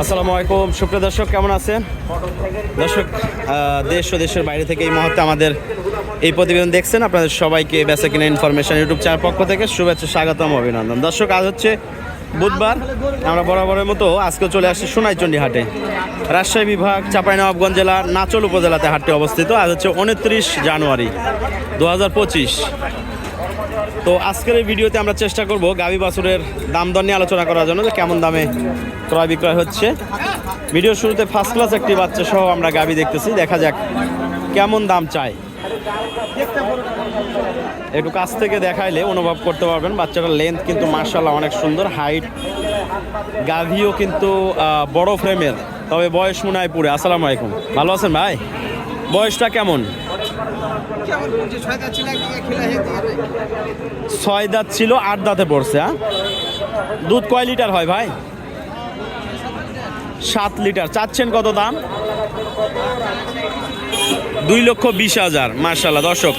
আসসালামু আলাইকুম। সুপ্রিয় দর্শক, কেমন আছেন? দর্শক দেশ ও দেশের বাইরে থেকে এই মুহূর্তে আমাদের এই প্রতিবেদন দেখছেন। আপনাদের সবাইকে বেচা কিনা ইনফরমেশন ইউটিউব চ্যানেল পক্ষ থেকে শুভেচ্ছা, স্বাগতম, অভিনন্দন। দর্শক, আজ হচ্ছে বুধবার। আমরা বরাবরের মতো আজকে চলে আসছি সোনাইচন্ডী হাটে। রাজশাহী বিভাগ, চাঁপাইনবাবগঞ্জ জেলার নাচল উপজেলাতে হাটটি অবস্থিত। আজ হচ্ছে উনত্রিশ জানুয়ারি দু হাজার পঁচিশ। তো আজকের এই ভিডিওতে আমরা চেষ্টা করব গাভী বাছুরের দাম দর নিয়ে আলোচনা করার জন্য যে কেমন দামে ক্রয় বিক্রয় হচ্ছে। ভিডিওর শুরুতে ফার্স্ট ক্লাস একটি বাচ্চা সহ আমরা গাভী দেখতেছি। দেখা যাক কেমন দাম চায়। একটু কাছ থেকে দেখাইলে অনুভব করতে পারবেন। বাচ্চাটার লেন্থ কিন্তু মার্শাল্লাহ অনেক সুন্দর। হাইট গাভীও কিন্তু বড় ফ্রেমের তবে বয়স মনে হয় পুরে আসসালামু আলাইকুম। ভালো আছেন ভাই? বয়সটা কেমন? ছয় দাঁত ছিল আট দাঁতে পড়ছে হ্যাঁ? দুধ কয় লিটার হয় ভাই? সাত লিটার। চাচ্ছেন কত দাম? দুই লক্ষ বিশ হাজার মার্শাল্লাহ দর্শক,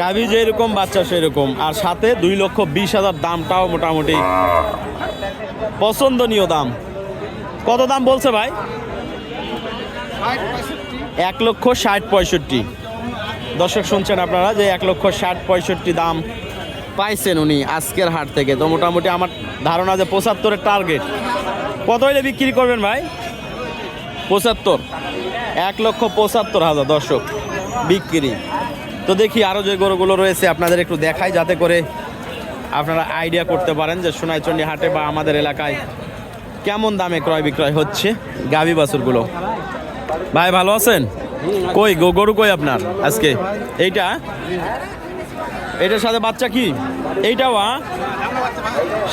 গাভী যেরকম, বাচ্চা সেরকম। আর সাথে দুই লক্ষ বিশ হাজার দামটাও মোটামুটি পছন্দনীয় দাম। কত দাম বলছে ভাই? এক লক্ষ ষাট পঁয়ষট্টি। দর্শক শুনছেন আপনারা যে এক লক্ষ ষাট পঁয়ষট্টি দাম পাইছেন উনি আজকের হাট থেকে। তো মোটামুটি আমার ধারণা যে পঁচাত্তরের টার্গেট কত হইলে বিক্রি করবেন ভাই? পঁচাত্তর। এক লক্ষ পঁচাত্তর হাজার দর্শক বিক্রি। তো দেখি আরও যে গরুগুলো রয়েছে, আপনাদের একটু দেখাই যাতে করে আপনারা আইডিয়া করতে পারেন যে সোনাইচন্ডী হাটে বা আমাদের এলাকায় কেমন দামে ক্রয় বিক্রয় হচ্ছে গাভী বাছুরগুলো। ভাই, ভালো আছেন? কই গরু কই আপনার আজকে? এইটা? এটার সাথে বাচ্চা কি? এইটাও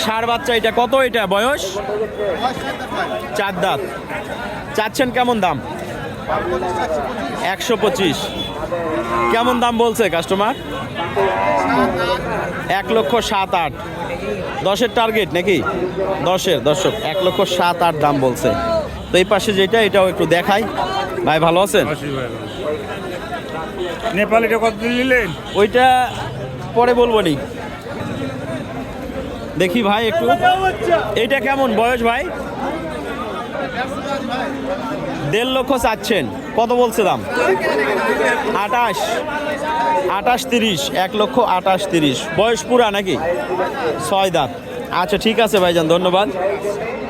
সার বাচ্চা এটা। কত এটা বয়স? চার দাঁত। চাচ্ছেন কেমন দাম? একশো পঁচিশ। কেমন দাম বলছে কাস্টমার এক লক্ষ সাত আট। দশের টার্গেট নাকি? দশের, দর্শক, এক লক্ষ সাত আট দাম বলছে। তো এই পাশে যেটা এটাও একটু দেখাই। ভাই ভালো আছেন? নেপালিটা কত নিলেন? ওইটা পরে বলব নি। দেখি ভাই একটু। এইটা কেমন বয়স ভাই? দেড় লক্ষ চাচ্ছেন। কত বলছে দাম? আটাশ আটাশ তিরিশ। এক লক্ষ আটাশ তিরিশ। বয়স পুরা নাকি? ছয় দাঁত। আচ্ছা ঠিক আছে ভাইজান ধন্যবাদ।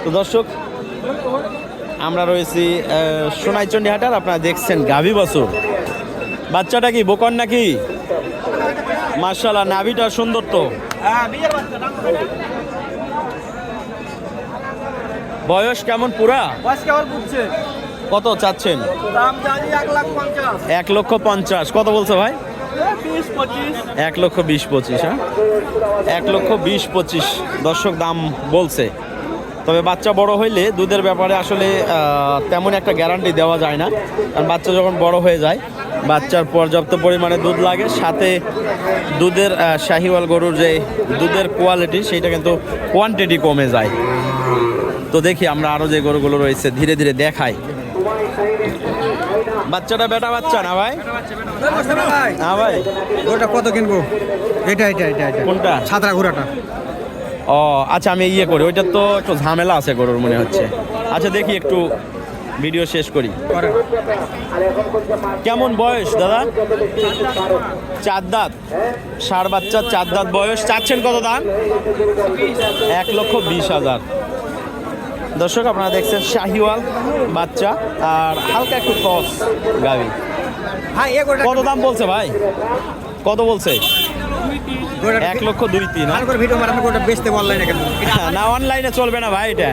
তো দর্শক আমরা রয়েছি সোনাইচন্ডী হাটার আপনারা দেখছেন গাভী বছর বাচ্চাটা কি বোকন নাকি? মার্শাল্লাহ নাভিটা সুন্দর তো। বয়স কেমন পুরা? কত চাচ্ছেন? এক লক্ষ পঞ্চাশ। কত বলছে ভাই? এক লক্ষ বিশ পঁচিশ হ্যাঁ? এক লক্ষ বিশ পঁচিশ। দর্শক দাম বলছে। তবে বাচ্চা বড় হইলে দুধের ব্যাপারে আসলে তেমন একটা গ্যারান্টি দেওয়া যায় না। কারণ বাচ্চা যখন বড় হয়ে যায় বাচ্চার পর্যাপ্ত পরিমাণে দুধ লাগে। সাথে দুধের শাহিওয়াল গরুর যে দুধের কোয়ালিটি সেটা কিন্তু কোয়ান্টিটি কমে যায়। তো দেখি আমরা আরও যে গরুগুলো রয়েছে ধীরে ধীরে দেখাই। বাচ্চাটা বেটা বাচ্চা না ভাই? হ্যাঁ ভাই। ওটা কত কিনবো? এটা এটা এটা এটা। কোনটা? সাতরা ঘোড়াটা। ও আচ্ছা আমি ইয়ে করি। ওইটা তো একটু ঝামেলা আছে গরুর মনে হচ্ছে। আচ্ছা দেখি একটু ভিডিও শেষ করি। কেমন বয়স দাদা? চার দাঁত। সার বাচ্চা চার দাঁত বয়স। চাচ্ছেন কত দাম? এক লক্ষ বিশ হাজার। দর্শক আপনারা দেখছেন শাহিওয়াল বাচ্চা আর হালকা একটু ক্রস গাড়ি হ্যাঁ কত দাম বলছে ভাই? কত বলছে? এক লক্ষ দুই তিন হ্যাঁ? করে ভিডিও মারানো গোটা বেচতে অনলাইনে কেন? না অনলাইনে চলবে না ভাই এটা।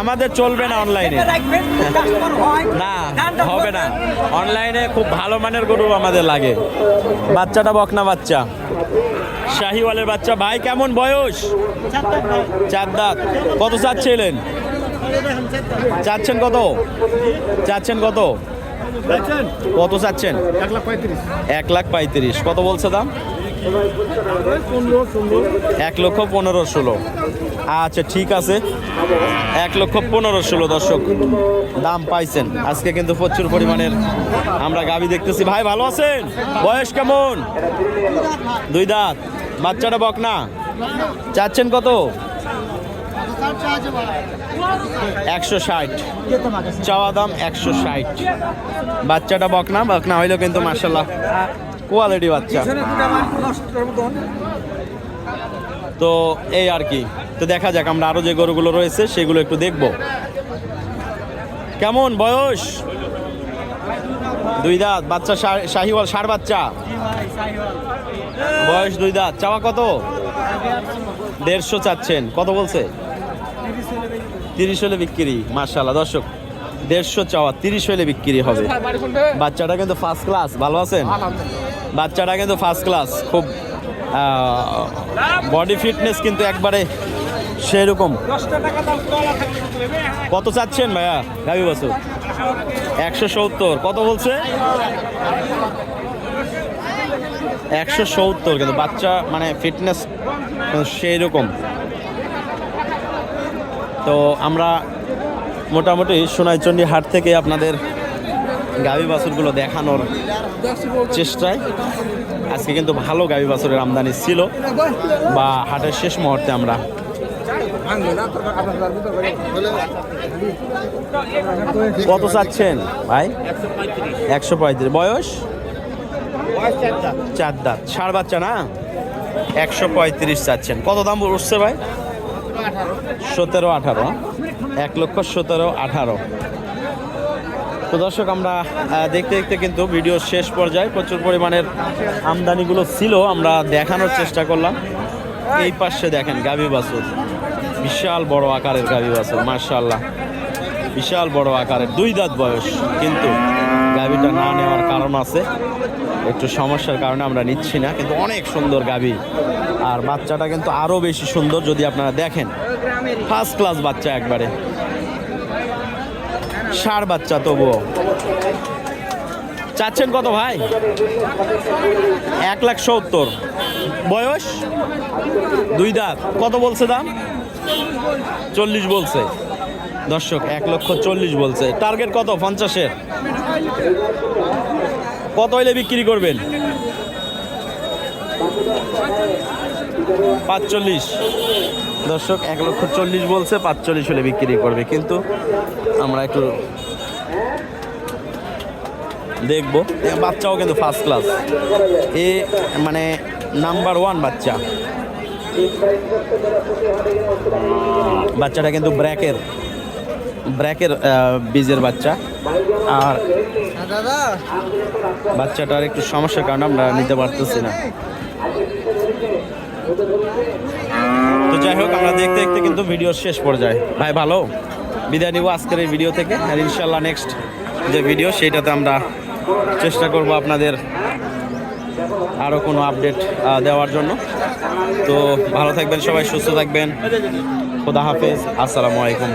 আমাদের চলবে না অনলাইনে না হবে না। অনলাইনে খুব ভালো মানের গরু আমাদের লাগে। বাচ্চাটা বকনা বাচ্চা? শাহিওয়ালের বাচ্চা। ভাই কেমন বয়স? চার দাঁত। কত চাচ্ছিলেন? চাচ্ছেন কত? চাচ্ছেন কত? কত চাচ্ছেন? এক লাখ পঁয়ত্রিশ। এক লাখ পঁয়ত্রিশ। কত বলছে দাম? এক লক্ষ পনেরো ষোলো। আচ্ছা ঠিক আছে। এক লক্ষ পনেরো ষোলো, দর্শক। দাম পাইছেন। আজকে কিন্তু প্রচুর পরিমাণের আমরা গাবি দেখতেছি। ভাই, ভালো আছেন? বয়স কেমন? দুই দাঁত। বাচ্চাটা বক না চাচ্ছেন কত? একশো ষাট। চাওয়া দাম একশো ষাট। বাচ্চাটা বকনা? বকনা হইলেও কিন্তু মার্শাল্লাহ কোয়ালিটি বাচ্চা। তো এই আর কি। তো দেখা যাক আমরা আরও যে গরুগুলো রয়েছে সেগুলো একটু দেখব। কেমন বয়স? দুই দাঁত বাচ্চা শাহিওয়াল ষাড় বাচ্চা? বয়স দুই দাঁত। চাওয়া কত? দেড়শো চাচ্ছেন। কত বলছে? তিরিশ হলে বিক্রি মার্শাল্লাহ দর্শক দেড়শো চাওয়া তিরিশ হলে বিক্রি হবে। বাচ্চাটা কিন্তু ফার্স্ট ক্লাস ভালো আছেন? বাচ্চাটা কিন্তু ফার্স্ট ক্লাস খুব বডি ফিটনেস কিন্তু একবারে সেরকম। কত চাচ্ছেন ভাইয়া? গাবি বছর একশো সত্তর। কত বলছে? একশো সত্তর কিন্তু বাচ্চা মানে ফিটনেস সেই রকম তো আমরা মোটামুটি সোনাইচন্ডী হাট থেকে আপনাদের গাভী বাছুরগুলো দেখানোর চেষ্টায়। আজকে কিন্তু ভালো গাভী বাছুরের আমদানি ছিল। বা হাটের শেষ মুহূর্তে আমরা কত চাচ্ছেন ভাই? একশো পঁয়ত্রিশ। বয়স? চার দাঁত। ষাড় বাচ্চা না? একশো পঁয়ত্রিশ চাচ্ছেন। কত দাম উঠছে ভাই? সতেরো আঠারো। এক লক্ষ সতেরো আঠারো। তো দর্শক, আমরা দেখতে দেখতে কিন্তু ভিডিও শেষ পর্যায়ে প্রচুর পরিমাণের আমদানিগুলো ছিল, আমরা দেখানোর চেষ্টা করলাম। এই পাশে দেখেন গাভী বাছুর। বিশাল বড় আকারের গাভী বাছুর মার্শাল্লাহ বিশাল বড় আকারের, দুই দাঁত বয়স, কিন্তু গাভীটা না নেওয়ার কারণ আছে। একটু সমস্যার কারণে আমরা নিচ্ছি না, কিন্তু অনেক সুন্দর গাভী। আর বাচ্চাটা কিন্তু আরও বেশি সুন্দর, যদি আপনারা দেখেন। ফার্স্ট ক্লাস বাচ্চা একবারে। ষাড় বাচ্চা তবুও। চাচ্ছেন কত ভাই? এক লাখ সত্তর। বয়স? দুই দাঁত। কত বলছে দাম? চল্লিশ বলছে। দর্শক, এক লক্ষ চল্লিশ বলছে। টার্গেট কত? পঞ্চাশের। কত হইলে বিক্রি করবেন? পাঁচচল্লিশ। দর্শক এক লক্ষ চল্লিশ বলছে পাঁচচল্লিশ হলে বিক্রি করবে। কিন্তু আমরা একটু দেখব। বাচ্চাও কিন্তু ফার্স্ট ক্লাস এ মানে নাম্বার ওয়ান বাচ্চা। বাচ্চাটা কিন্তু ব্র্যাকের। ব্র্যাকের বীজের বাচ্চা। আর বাচ্চাটার একটু সমস্যার কারণে আমরা নিতে পারতেছি না। যাই হোক, আমরা দেখতে দেখতে কিন্তু ভিডিও শেষ পর্যায়ে। ভাই, ভালো? বিদায় নিব আজকের এই ভিডিও থেকে, আর ইনশাল্লাহ নেক্সট যে ভিডিও সেইটাতে আমরা চেষ্টা করব আপনাদের আরও কোনো আপডেট দেওয়ার জন্য। তো ভালো থাকবেন সবাই, সুস্থ থাকবেন। খোদা হাফেজ, আসসালামু আলাইকুম।